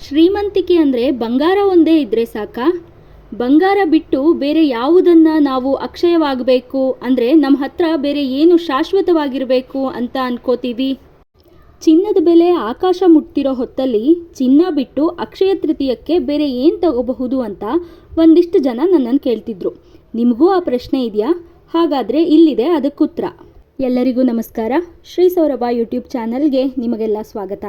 ಶ್ರೀಮಂತಿಕೆ ಅಂದರೆ ಬಂಗಾರ ಒಂದೇ ಇದ್ದರೆ ಸಾಕ? ಬಂಗಾರ ಬಿಟ್ಟು ಬೇರೆ ಯಾವುದನ್ನು ನಾವು ಅಕ್ಷಯವಾಗಬೇಕು ಅಂದರೆ ನಮ್ಮ ಹತ್ರ ಬೇರೆ ಏನು ಶಾಶ್ವತವಾಗಿರಬೇಕು ಅಂತ ಅನ್ಕೋತೀವಿ. ಚಿನ್ನದ ಬೆಲೆ ಆಕಾಶ ಮುಟ್ತಿರೋ ಹೊತ್ತಲ್ಲಿ ಚಿನ್ನ ಬಿಟ್ಟು ಅಕ್ಷಯ ತೃತೀಯಕ್ಕೆ ಬೇರೆ ಏನು ತಗೋಬಹುದು ಅಂತ ಒಂದಿಷ್ಟು ಜನ ನನ್ನನ್ನು ಕೇಳ್ತಿದ್ರು. ನಿಮಗೂ ಆ ಪ್ರಶ್ನೆ ಇದೆಯಾ? ಹಾಗಾದರೆ ಇಲ್ಲಿದೆ ಅದಕ್ಕೆ ಉತ್ತರ. ಎಲ್ಲರಿಗೂ ನಮಸ್ಕಾರ. ಶ್ರೀ ಸೌರಭ ಯೂಟ್ಯೂಬ್ ಚಾನಲ್ಗೆ ನಿಮಗೆಲ್ಲ ಸ್ವಾಗತ.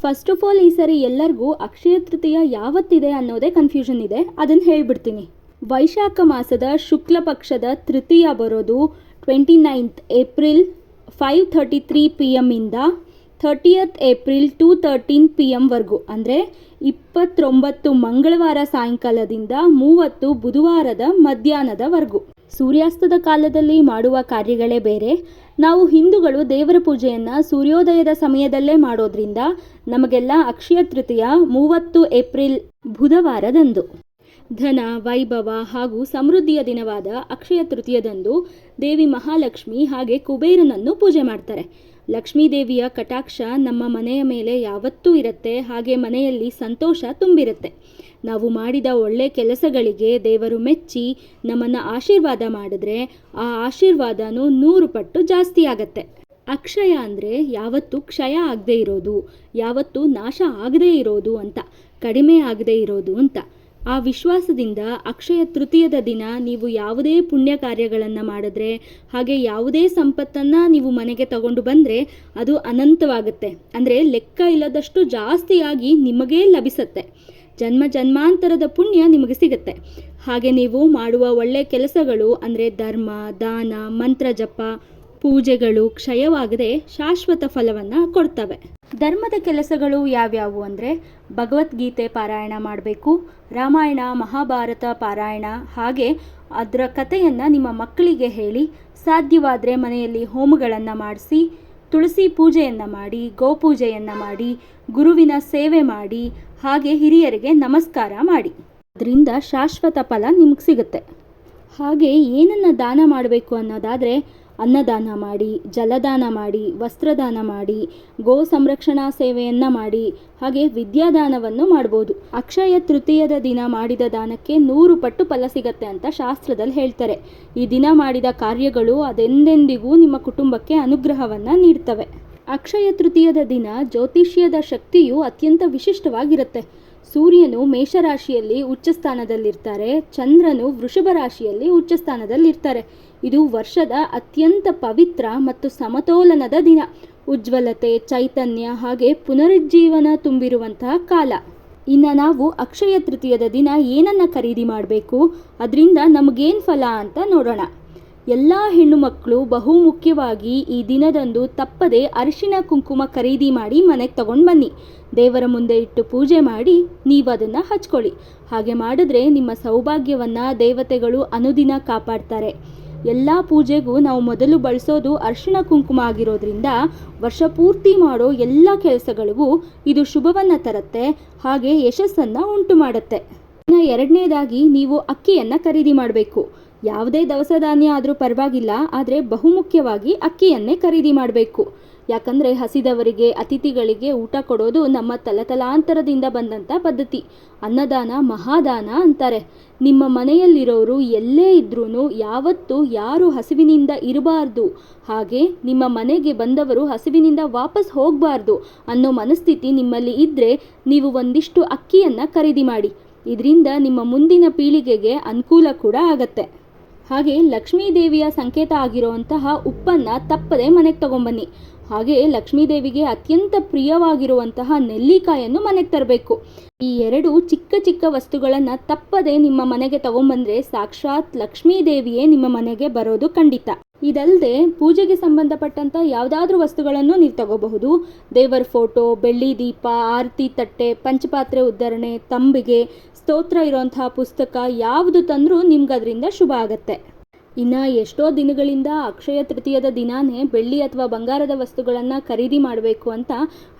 ಫಸ್ಟ್ ಆಫ್ ಆಲ್ ಈ ಸರಿ ಎಲ್ಲರಿಗೂ ಅಕ್ಷಯ ತೃತೀಯ ಯಾವತ್ತಿದೆ ಅನ್ನೋದೇ ಕನ್ಫ್ಯೂಷನ್ ಇದೆ. ಅದನ್ನು ಹೇಳ್ಬಿಡ್ತೀನಿ. ವೈಶಾಖ ಮಾಸದ ಶುಕ್ಲ ಪಕ್ಷದ ತೃತೀಯ ಬರೋದು twenty ninth April five thirty three P ಎಮ್ಮಿಂದ thirtieth April to thirteen P ಎಮ್ವರೆಗೂ ಅಂದರೆ ಇಪ್ಪತ್ತೊಂಬತ್ತು ಮಂಗಳವಾರ ಸಾಯಂಕಾಲದಿಂದ ಮೂವತ್ತು ಬುಧವಾರದ ಮಧ್ಯಾಹ್ನದವರೆಗೂ ಸೂರ್ಯಾಸ್ತದ ಕಾಲದಲ್ಲಿ ಮಾಡುವ ಕಾರ್ಯಗಳೇ ಬೇರೆ. ನಾವು ಹಿಂದೂಗಳು ದೇವರ ಪೂಜೆಯನ್ನು ಸೂರ್ಯೋದಯದ ಸಮಯದಲ್ಲೇ ಮಾಡೋದ್ರಿಂದ ನಮಗೆಲ್ಲ ಅಕ್ಷಯ ತೃತೀಯ ಮೂವತ್ತು ಏಪ್ರಿಲ್ ಬುಧವಾರದಂದು. ಧನ, ವೈಭವ ಹಾಗೂ ಸಮೃದ್ಧಿಯ ದಿನವಾದ ಅಕ್ಷಯ ತೃತೀಯದಂದು ದೇವಿ ಮಹಾಲಕ್ಷ್ಮಿ ಹಾಗೆ ಕುಬೇರನನ್ನು ಪೂಜೆ ಮಾಡ್ತಾರೆ. ಲಕ್ಷ್ಮೀ ದೇವಿಯ ಕಟಾಕ್ಷ ನಮ್ಮ ಮನೆಯ ಮೇಲೆ ಯಾವತ್ತೂ ಇರುತ್ತೆ, ಹಾಗೆ ಮನೆಯಲ್ಲಿ ಸಂತೋಷ ತುಂಬಿರುತ್ತೆ. ನಾವು ಮಾಡಿದ ಒಳ್ಳೆ ಕೆಲಸಗಳಿಗೆ ದೇವರು ಮೆಚ್ಚಿ ನಮ್ಮನ್ನು ಆಶೀರ್ವಾದ ಮಾಡಿದ್ರೆ ಆ ಆಶೀರ್ವಾದನೂ ನೂರು ಪಟ್ಟು ಜಾಸ್ತಿ ಆಗತ್ತೆ. ಅಕ್ಷಯ ಅಂದರೆ ಯಾವತ್ತೂ ಕ್ಷಯ ಆಗದೇ ಇರೋದು, ಯಾವತ್ತೂ ನಾಶ ಆಗದೇ ಇರೋದು ಅಂತ, ಕಡಿಮೆ ಆಗದೆ ಇರೋದು ಅಂತ. ಆ ವಿಶ್ವಾಸದಿಂದ ಅಕ್ಷಯ ತೃತೀಯದ ದಿನ ನೀವು ಯಾವುದೇ ಪುಣ್ಯ ಕಾರ್ಯಗಳನ್ನು ಮಾಡಿದ್ರೆ, ಹಾಗೆ ಯಾವುದೇ ಸಂಪತ್ತನ್ನು ನೀವು ಮನೆಗೆ ತಗೊಂಡು ಬಂದರೆ ಅದು ಅನಂತವಾಗುತ್ತೆ. ಅಂದರೆ ಲೆಕ್ಕ ಇಲ್ಲದಷ್ಟು ಜಾಸ್ತಿಯಾಗಿ ನಿಮಗೇ ಲಭಿಸುತ್ತೆ. ಜನ್ಮ ಜನ್ಮಾಂತರದ ಪುಣ್ಯ ನಿಮಗೆ ಸಿಗುತ್ತೆ. ಹಾಗೆ ನೀವು ಮಾಡುವ ಒಳ್ಳೆಯ ಕೆಲಸಗಳು ಅಂದರೆ ಧರ್ಮ, ದಾನ, ಮಂತ್ರ ಜಪ ಪೂಜೆಗಳು ಕ್ಷಯವಾಗದೆ ಶಾಶ್ವತ ಫಲವನ್ನು ಕೊಡ್ತವೆ. ಧರ್ಮದ ಕೆಲಸಗಳು ಯಾವ್ಯಾವು ಅಂದರೆ ಭಗವದ್ಗೀತೆ ಪಾರಾಯಣ ಮಾಡಬೇಕು, ರಾಮಾಯಣ, ಮಹಾಭಾರತ ಪಾರಾಯಣ, ಹಾಗೆ ಅದರ ಕಥೆಯನ್ನು ನಿಮ್ಮ ಮಕ್ಕಳಿಗೆ ಹೇಳಿ, ಸಾಧ್ಯವಾದರೆ ಮನೆಯಲ್ಲಿ ಹೋಮಗಳನ್ನು ಮಾಡಿಸಿ, ತುಳಸಿ ಪೂಜೆಯನ್ನು ಮಾಡಿ, ಗೋಪೂಜೆಯನ್ನು ಮಾಡಿ, ಗುರುವಿನ ಸೇವೆ ಮಾಡಿ, ಹಾಗೆ ಹಿರಿಯರಿಗೆ ನಮಸ್ಕಾರ ಮಾಡಿ. ಅದರಿಂದ ಶಾಶ್ವತ ಫಲ ನಿಮ್ಗೆ ಸಿಗುತ್ತೆ. ಹಾಗೆ ಏನನ್ನು ದಾನ ಮಾಡಬೇಕು ಅನ್ನೋದಾದರೆ ಅನ್ನದಾನ ಮಾಡಿ, ಜಲದಾನ ಮಾಡಿ, ವಸ್ತ್ರದಾನ ಮಾಡಿ, ಗೋ ಸಂರಕ್ಷಣಾ ಸೇವೆಯನ್ನು ಮಾಡಿ, ಹಾಗೆ ವಿದ್ಯಾದಾನವನ್ನು ಮಾಡ್ಬೋದು. ಅಕ್ಷಯ ತೃತೀಯದ ದಿನ ಮಾಡಿದ ದಾನಕ್ಕೆ ನೂರು ಪಟ್ಟು ಫಲ ಸಿಗತ್ತೆ ಅಂತ ಶಾಸ್ತ್ರದಲ್ಲಿ ಹೇಳ್ತಾರೆ. ಈ ದಿನ ಮಾಡಿದ ಕಾರ್ಯಗಳು ಅದೆಂದೆಂದಿಗೂ ನಿಮ್ಮ ಕುಟುಂಬಕ್ಕೆ ಅನುಗ್ರಹವನ್ನು ನೀಡ್ತವೆ. ಅಕ್ಷಯ ತೃತೀಯದ ದಿನ ಜ್ಯೋತಿಷ್ಯದ ಶಕ್ತಿಯು ಅತ್ಯಂತ ವಿಶಿಷ್ಟವಾಗಿರುತ್ತೆ. ಸೂರ್ಯನು ಮೇಷರಾಶಿಯಲ್ಲಿ ಉಚ್ಚ ಸ್ಥಾನದಲ್ಲಿರ್ತಾರೆ ಚಂದ್ರನು ವೃಷಭ ರಾಶಿಯಲ್ಲಿ ಉಚ್ಚ ಸ್ಥಾನದಲ್ಲಿರ್ತಾರೆ ಇದು ವರ್ಷದ ಅತ್ಯಂತ ಪವಿತ್ರ ಮತ್ತು ಸಮತೋಲನದ ದಿನ. ಉಜ್ವಲತೆ, ಚೈತನ್ಯ ಹಾಗೆ ಪುನರುಜ್ಜೀವನ ತುಂಬಿರುವಂತಹ ಕಾಲ. ಇನ್ನು ನಾವು ಅಕ್ಷಯ ತೃತೀಯದ ದಿನ ಏನನ್ನು ಖರೀದಿ ಮಾಡಬೇಕು? ಅದರಿಂದ ನಮಗೇನು ಫಲ ಅಂತ ನೋಡೋಣ. ಎಲ್ಲ ಹೆಣ್ಣು ಮಕ್ಕಳು ಬಹು ಮುಖ್ಯವಾಗಿ ಈ ದಿನದಂದು ತಪ್ಪದೆ ಅರಿಶಿನ ಕುಂಕುಮ ಖರೀದಿ ಮಾಡಿ ಮನೆಗೆ ತಗೊಂಡು ಬನ್ನಿ. ದೇವರ ಮುಂದೆ ಇಟ್ಟು ಪೂಜೆ ಮಾಡಿ ನೀವು ಅದನ್ನು ಹಚ್ಕೊಳ್ಳಿ. ಹಾಗೆ ಮಾಡಿದ್ರೆ ನಿಮ್ಮ ಸೌಭಾಗ್ಯವನ್ನು ದೇವತೆಗಳು ಅನುದಿನ ಕಾಪಾಡ್ತಾರೆ. ಎಲ್ಲ ಪೂಜೆಗೂ ನಾವು ಮೊದಲು ಬಳಸೋದು ಅರಿಶಿಣ ಕುಂಕುಮ ಆಗಿರೋದ್ರಿಂದ ವರ್ಷ ಪೂರ್ತಿ ಮಾಡೋ ಎಲ್ಲ ಕೆಲಸಗಳಿಗೂ ಇದು ಶುಭವನ್ನು ತರುತ್ತೆ, ಹಾಗೆ ಯಶಸ್ಸನ್ನು ಉಂಟು ಮಾಡುತ್ತೆ ಇನ್ನು ಎರಡನೇದಾಗಿ ನೀವು ಅಕ್ಕಿಯನ್ನು ಖರೀದಿ ಮಾಡಬೇಕು. ಯಾವುದೇ ದವಸ ಧಾನ್ಯ ಆದರೂ ಪರವಾಗಿಲ್ಲ, ಆದರೆ ಬಹುಮುಖ್ಯವಾಗಿ ಅಕ್ಕಿಯನ್ನೇ ಖರೀದಿ ಮಾಡಬೇಕು. ಯಾಕಂದರೆ ಹಸಿದವರಿಗೆ, ಅತಿಥಿಗಳಿಗೆ ಊಟ ಕೊಡೋದು ನಮ್ಮ ತಲತಲಾಂತರದಿಂದ ಬಂದಂಥ ಪದ್ಧತಿ. ಅನ್ನದಾನ ಮಹಾದಾನ ಅಂತಾರೆ. ನಿಮ್ಮ ಮನೆಯಲ್ಲಿರೋರು ಎಲ್ಲೇ ಇದ್ರೂ ಯಾವತ್ತೂ ಯಾರು ಹಸಿವಿನಿಂದ ಇರಬಾರ್ದು. ಹಾಗೆ ನಿಮ್ಮ ಮನೆಗೆ ಬಂದವರು ಹಸಿವಿನಿಂದ ವಾಪಸ್ ಹೋಗಬಾರ್ದು ಅನ್ನೋ ಮನಸ್ಥಿತಿ ನಿಮ್ಮಲ್ಲಿ ಇದ್ದರೆ ನೀವು ಒಂದಿಷ್ಟು ಅಕ್ಕಿಯನ್ನು ಖರೀದಿ ಮಾಡಿ. ಇದರಿಂದ ನಿಮ್ಮ ಮುಂದಿನ ಪೀಳಿಗೆಗೆ ಅನುಕೂಲ ಕೂಡ ಆಗತ್ತೆ. ಹಾಗೆ ಲಕ್ಷ್ಮೀ ದೇವಿಯ ಸಂಕೇತ ಆಗಿರುವಂತಹ ಉಪ್ಪನ್ನು ತಪ್ಪದೆ ಮನೆಗೆ ತಗೊಂಬನ್ನಿ. ಹಾಗೆ ಲಕ್ಷ್ಮೀ ದೇವಿಗೆ ಅತ್ಯಂತ ಪ್ರಿಯವಾಗಿರುವಂತಹ ನೆಲ್ಲಿಕಾಯನ್ನು ಮನೆಗೆ ತರಬೇಕು. ಈ ಎರಡು ಚಿಕ್ಕ ಚಿಕ್ಕ ವಸ್ತುಗಳನ್ನು ತಪ್ಪದೆ ನಿಮ್ಮ ಮನೆಗೆ ತಗೊಂಬಂದ್ರೆ ಸಾಕ್ಷಾತ್ ಲಕ್ಷ್ಮೀ ದೇವಿಯೇ ನಿಮ್ಮ ಮನೆಗೆ ಬರೋದು ಖಂಡಿತ. ಇದಲ್ಲದೆ ಪೂಜೆಗೆ ಸಂಬಂಧಪಟ್ಟಂತ ಯಾವುದಾದ್ರೂ ವಸ್ತುಗಳನ್ನು ನೀವು ತಗೋಬಹುದು. ದೇವರ ಫೋಟೋ, ಬೆಳ್ಳಿ ದೀಪ, ಆರತಿ ತಟ್ಟೆ, ಪಂಚಪಾತ್ರೆ ಉದ್ಧರಣೆ, ತಂಬಿಗೆ ಸ್ತೋತ್ರ ಇರೋಂಥ ಪುಸ್ತಕ ಯಾವುದು ತಂದರೂ ನಿಮ್ಗೆ ಅದರಿಂದ ಶುಭ ಆಗತ್ತೆ. ಇನ್ನು ಎಷ್ಟೋ ದಿನಗಳಿಂದ ಅಕ್ಷಯ ತೃತೀಯದ ದಿನಾನೇ ಬೆಳ್ಳಿ ಅಥವಾ ಬಂಗಾರದ ವಸ್ತುಗಳನ್ನು ಖರೀದಿ ಮಾಡಬೇಕು ಅಂತ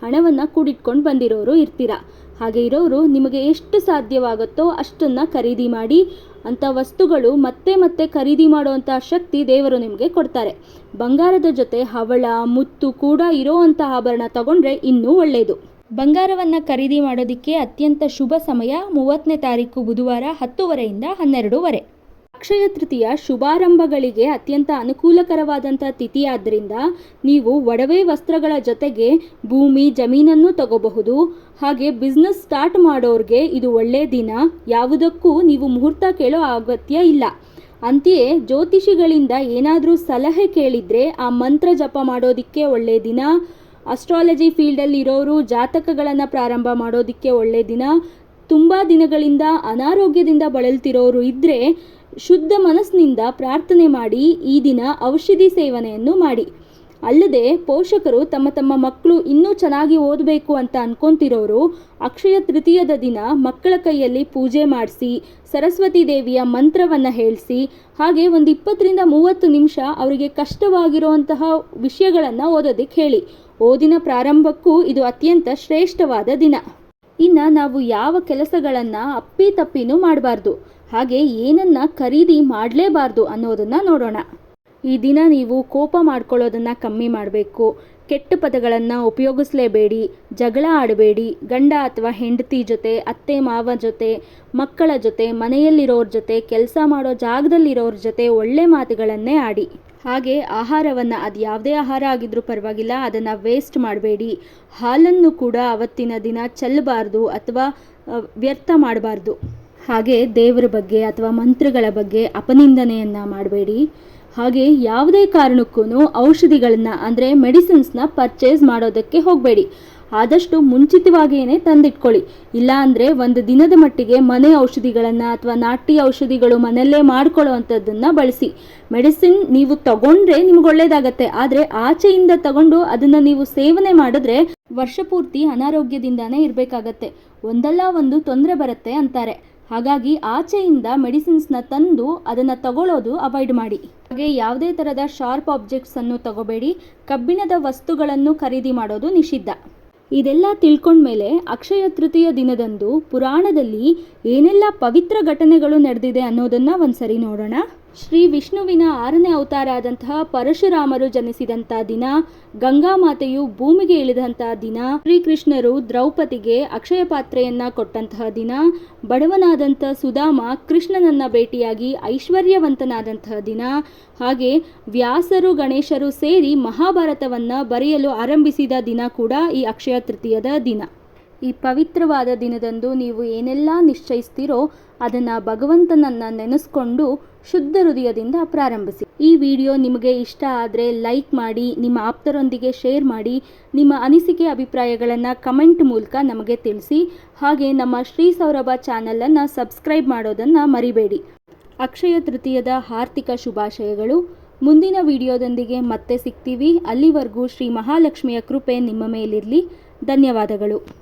ಹಣವನ್ನು ಕೂಡಿಟ್ಕೊಂಡು ಬಂದಿರೋರು ಇರ್ತೀರ? ಹಾಗೆ ಇರೋರು ನಿಮಗೆ ಎಷ್ಟು ಸಾಧ್ಯವಾಗುತ್ತೋ ಅಷ್ಟನ್ನು ಖರೀದಿ ಮಾಡಿ, ಅಂಥ ವಸ್ತುಗಳು ಮತ್ತೆ ಮತ್ತೆ ಖರೀದಿ ಮಾಡುವಂಥ ಶಕ್ತಿ ದೇವರು ನಿಮಗೆ ಕೊಡ್ತಾರೆ. ಬಂಗಾರದ ಜೊತೆ ಹವಳ, ಮುತ್ತು ಕೂಡ ಇರೋವಂಥ ಆಭರಣ ತಗೊಂಡ್ರೆ ಇನ್ನೂ ಒಳ್ಳೆಯದು ಬಂಗಾರವನ್ನು ಖರೀದಿ ಮಾಡೋದಕ್ಕೆ ಅತ್ಯಂತ ಶುಭ ಸಮಯ ಮೂವತ್ತನೇ ತಾರೀಕು ಬುಧವಾರ ಹತ್ತುವರೆಯಿಂದ ಹನ್ನೆರಡೂವರೆ. ಅಕ್ಷಯ ತೃತೀಯ ಶುಭಾರಂಭಗಳಿಗೆ ಅತ್ಯಂತ ಅನುಕೂಲಕರವಾದಂಥ ತಿಥಿಯಾದ್ದರಿಂದ ನೀವು ಒಡವೆ ವಸ್ತ್ರಗಳ ಜೊತೆಗೆ ಭೂಮಿ, ಜಮೀನನ್ನು ತಗೋಬಹುದು. ಹಾಗೆ ಬಿಸ್ನೆಸ್ ಸ್ಟಾರ್ಟ್ ಮಾಡೋರಿಗೆ ಇದು ಒಳ್ಳೆಯ ದಿನ. ಯಾವುದಕ್ಕೂ ನೀವು ಮುಹೂರ್ತ ಕೇಳೋ ಅಗತ್ಯ ಇಲ್ಲ. ಅಂತೆಯೇ ಜ್ಯೋತಿಷಿಗಳಿಂದ ಏನಾದರೂ ಸಲಹೆ ಕೇಳಿದರೆ ಆ ಮಂತ್ರ ಜಪ ಮಾಡೋದಕ್ಕೆ ಒಳ್ಳೆಯ ದಿನ. ಅಸ್ಟ್ರಾಲಜಿ ಫೀಲ್ಡಲ್ಲಿ ಇರೋರು ಜಾತಕಗಳನ್ನು ಪ್ರಾರಂಭ ಮಾಡೋದಕ್ಕೆ ಒಳ್ಳೆಯ ದಿನ. ತುಂಬ ದಿನಗಳಿಂದ ಅನಾರೋಗ್ಯದಿಂದ ಬಳಲ್ತಿರೋರು ಇದ್ದರೆ ಶುದ್ಧ ಮನಸ್ಸಿನಿಂದ ಪ್ರಾರ್ಥನೆ ಮಾಡಿ ಈ ದಿನ ಔಷಧಿ ಸೇವನೆಯನ್ನು ಮಾಡಿ. ಅಲ್ಲದೆ ಪೋಷಕರು ತಮ್ಮ ತಮ್ಮ ಮಕ್ಕಳು ಇನ್ನೂ ಚೆನ್ನಾಗಿ ಓದಬೇಕು ಅಂತ ಅನ್ಕೊಂತಿರೋರು ಅಕ್ಷಯ ತೃತೀಯದ ದಿನ ಮಕ್ಕಳ ಕೈಯಲ್ಲಿ ಪೂಜೆ ಮಾಡಿಸಿ, ಸರಸ್ವತಿ ದೇವಿಯ ಮಂತ್ರವನ್ನು ಹೇಳಿಸಿ, ಹಾಗೆ ಒಂದು ಇಪ್ಪತ್ತರಿಂದ ಮೂವತ್ತು ನಿಮಿಷ ಅವರಿಗೆ ಕಷ್ಟವಾಗಿರುವಂತಹ ವಿಷಯಗಳನ್ನು ಓದೋದಕ್ಕೆ ಹೇಳಿ. ಓದಿನ ಪ್ರಾರಂಭಕ್ಕೂ ಇದು ಅತ್ಯಂತ ಶ್ರೇಷ್ಠವಾದ ದಿನ. ಇನ್ನು ನಾವು ಯಾವ ಕೆಲಸಗಳನ್ನು ಅಪ್ಪಿ ತಪ್ಪಿನೂ ಮಾಡಬಾರ್ದು. ಹಾಗೆ ಏನನ್ನ ಖರೀದಿ ಮಾಡಲೇಬಾರ್ದು ಅನ್ನೋದನ್ನು ನೋಡೋಣ. ಈ ದಿನ ನೀವು ಕೋಪ ಮಾಡ್ಕೊಳ್ಳೋದನ್ನು ಕಮ್ಮಿ ಮಾಡಬೇಕು. ಕೆಟ್ಟ ಪದಗಳನ್ನು ಉಪಯೋಗಿಸಲೇಬೇಡಿ. ಜಗಳ ಆಡಬೇಡಿ. ಗಂಡ ಅಥವಾ ಹೆಂಡತಿ ಜೊತೆ, ಅತ್ತೆ ಮಾವ ಜೊತೆ, ಮಕ್ಕಳ ಜೊತೆ, ಮನೆಯಲ್ಲಿರೋರ ಜೊತೆ, ಕೆಲಸ ಮಾಡೋ ಜಾಗದಲ್ಲಿರೋರ ಜೊತೆ ಒಳ್ಳೆ ಮಾತುಗಳನ್ನೇ ಆಡಿ. ಹಾಗೆ ಆಹಾರವನ್ನು ಅದು ಯಾವುದೇ ಆಹಾರ ಆಗಿದ್ರೂ ಪರವಾಗಿಲ್ಲ, ಅದನ್ನು ವೇಸ್ಟ್ ಮಾಡಬೇಡಿ. ಹಾಲನ್ನು ಕೂಡ ಅವತ್ತಿನ ದಿನ ಚೆಲ್ಲಬಾರ್ದು ಅಥವಾ ವ್ಯರ್ಥ ಮಾಡಬಾರ್ದು. ಹಾಗೆ ದೇವರ ಬಗ್ಗೆ ಅಥವಾ ಮಂತ್ರಗಳ ಬಗ್ಗೆ ಅಪನಿಂದನೆಯನ್ನು ಮಾಡಬೇಡಿ. ಹಾಗೆ ಯಾವುದೇ ಕಾರಣಕ್ಕೂ ಔಷಧಿಗಳನ್ನು, ಅಂದರೆ ಮೆಡಿಸಿನ್ಸ್ನ ಪರ್ಚೇಸ್ ಮಾಡೋದಕ್ಕೆ ಹೋಗಬೇಡಿ. ಆದಷ್ಟು ಮುಂಚಿತವಾಗಿಯೇ ತಂದಿಟ್ಕೊಳ್ಳಿ. ಇಲ್ಲಾಂದರೆ ಒಂದು ದಿನದ ಮಟ್ಟಿಗೆ ಮನೆ ಔಷಧಿಗಳನ್ನು ಅಥವಾ ನಾಟಿ ಔಷಧಿಗಳು ಮನೆಯಲ್ಲೇ ಮಾಡ್ಕೊಳ್ಳೋ ಬಳಸಿ. ಮೆಡಿಸಿನ್ ನೀವು ತಗೊಂಡ್ರೆ ನಿಮ್ಗೆ ಒಳ್ಳೇದಾಗತ್ತೆ. ಆದರೆ ಆಚೆಯಿಂದ ತಗೊಂಡು ಅದನ್ನು ನೀವು ಸೇವನೆ ಮಾಡಿದ್ರೆ ವರ್ಷ ಪೂರ್ತಿ ಅನಾರೋಗ್ಯದಿಂದಾನೇ ಇರಬೇಕಾಗತ್ತೆ. ಒಂದಲ್ಲ ಒಂದು ತೊಂದರೆ ಬರುತ್ತೆ ಅಂತಾರೆ. ಹಾಗಾಗಿ ಆಚೆಯಿಂದ ಮೆಡಿಸಿನ್ಸ್ನ ತಂದು ಅದನ್ನು ತಗೊಳ್ಳೋದು ಅವಾಯ್ಡ್ ಮಾಡಿ. ಹಾಗೆ ಯಾವುದೇ ಥರದ ಶಾರ್ಪ್ ಆಬ್ಜೆಕ್ಟ್ಸನ್ನು ತಗೋಬೇಡಿ. ಕಬ್ಬಿಣದ ವಸ್ತುಗಳನ್ನು ಖರೀದಿ ಮಾಡೋದು ನಿಷಿದ್ಧ. ಇದೆಲ್ಲ ತಿಳ್ಕೊಂಡ್ಮೇಲೆ ಅಕ್ಷಯ ತೃತೀಯ ದಿನದಂದು ಪುರಾಣದಲ್ಲಿ ಏನೆಲ್ಲ ಪವಿತ್ರ ಘಟನೆಗಳು ನಡೆದಿದೆ ಅನ್ನೋದನ್ನ ಒಂದ್ಸರಿ ನೋಡೋಣ. ಶ್ರೀ ವಿಷ್ಣುವಿನ ಆರನೇ ಅವತಾರ ಆದಂತಹ ಪರಶುರಾಮರು ಜನಿಸಿದಂಥ ದಿನ, ಗಂಗಾ ಮಾತೆಯು ಭೂಮಿಗೆ ಇಳಿದಂತಹ ದಿನ, ಶ್ರೀಕೃಷ್ಣರು ದ್ರೌಪದಿಗೆ ಅಕ್ಷಯ ಪಾತ್ರೆಯನ್ನ ಕೊಟ್ಟಂತಹ ದಿನ ಬಡವನಾದಂಥ ಸುಧಾಮ ಕೃಷ್ಣನನ್ನ ಭೇಟಿಯಾಗಿ ಐಶ್ವರ್ಯವಂತನಾದಂತಹ ದಿನ, ಹಾಗೆ ವ್ಯಾಸರು ಗಣೇಶರು ಸೇರಿ ಮಹಾಭಾರತವನ್ನ ಬರೆಯಲು ಆರಂಭಿಸಿದ ದಿನ ಕೂಡ ಈ ಅಕ್ಷಯ ತೃತೀಯದ ದಿನ. ಈ ಪವಿತ್ರವಾದ ದಿನದಂದು ನೀವು ಏನೆಲ್ಲ ನಿಶ್ಚಯಿಸ್ತೀರೋ ಅದನ್ನು ಭಗವಂತನನ್ನು ನೆನೆಸ್ಕೊಂಡು ಶುದ್ಧ ಹೃದಯದಿಂದ ಪ್ರಾರಂಭಿಸಿ. ಈ ವಿಡಿಯೋ ನಿಮಗೆ ಇಷ್ಟ ಆದರೆ ಲೈಕ್ ಮಾಡಿ, ನಿಮ್ಮ ಆಪ್ತರೊಂದಿಗೆ ಶೇರ್ ಮಾಡಿ, ನಿಮ್ಮ ಅನಿಸಿಕೆ ಅಭಿಪ್ರಾಯಗಳನ್ನು ಕಮೆಂಟ್ ಮೂಲಕ ನಮಗೆ ತಿಳಿಸಿ. ಹಾಗೆ ನಮ್ಮ ಶ್ರೀ ಸೌರಭ ಚಾನಲನ್ನು ಸಬ್ಸ್ಕ್ರೈಬ್ ಮಾಡೋದನ್ನು ಮರಿಬೇಡಿ. ಅಕ್ಷಯ ತೃತೀಯದ ಆರ್ಥಿಕ ಶುಭಾಶಯಗಳು. ಮುಂದಿನ ವಿಡಿಯೋದೊಂದಿಗೆ ಮತ್ತೆ ಸಿಗ್ತೀವಿ. ಅಲ್ಲಿವರೆಗೂ ಶ್ರೀ ಮಹಾಲಕ್ಷ್ಮಿಯ ಕೃಪೆ ನಿಮ್ಮ ಮೇಲಿರಲಿ. ಧನ್ಯವಾದಗಳು.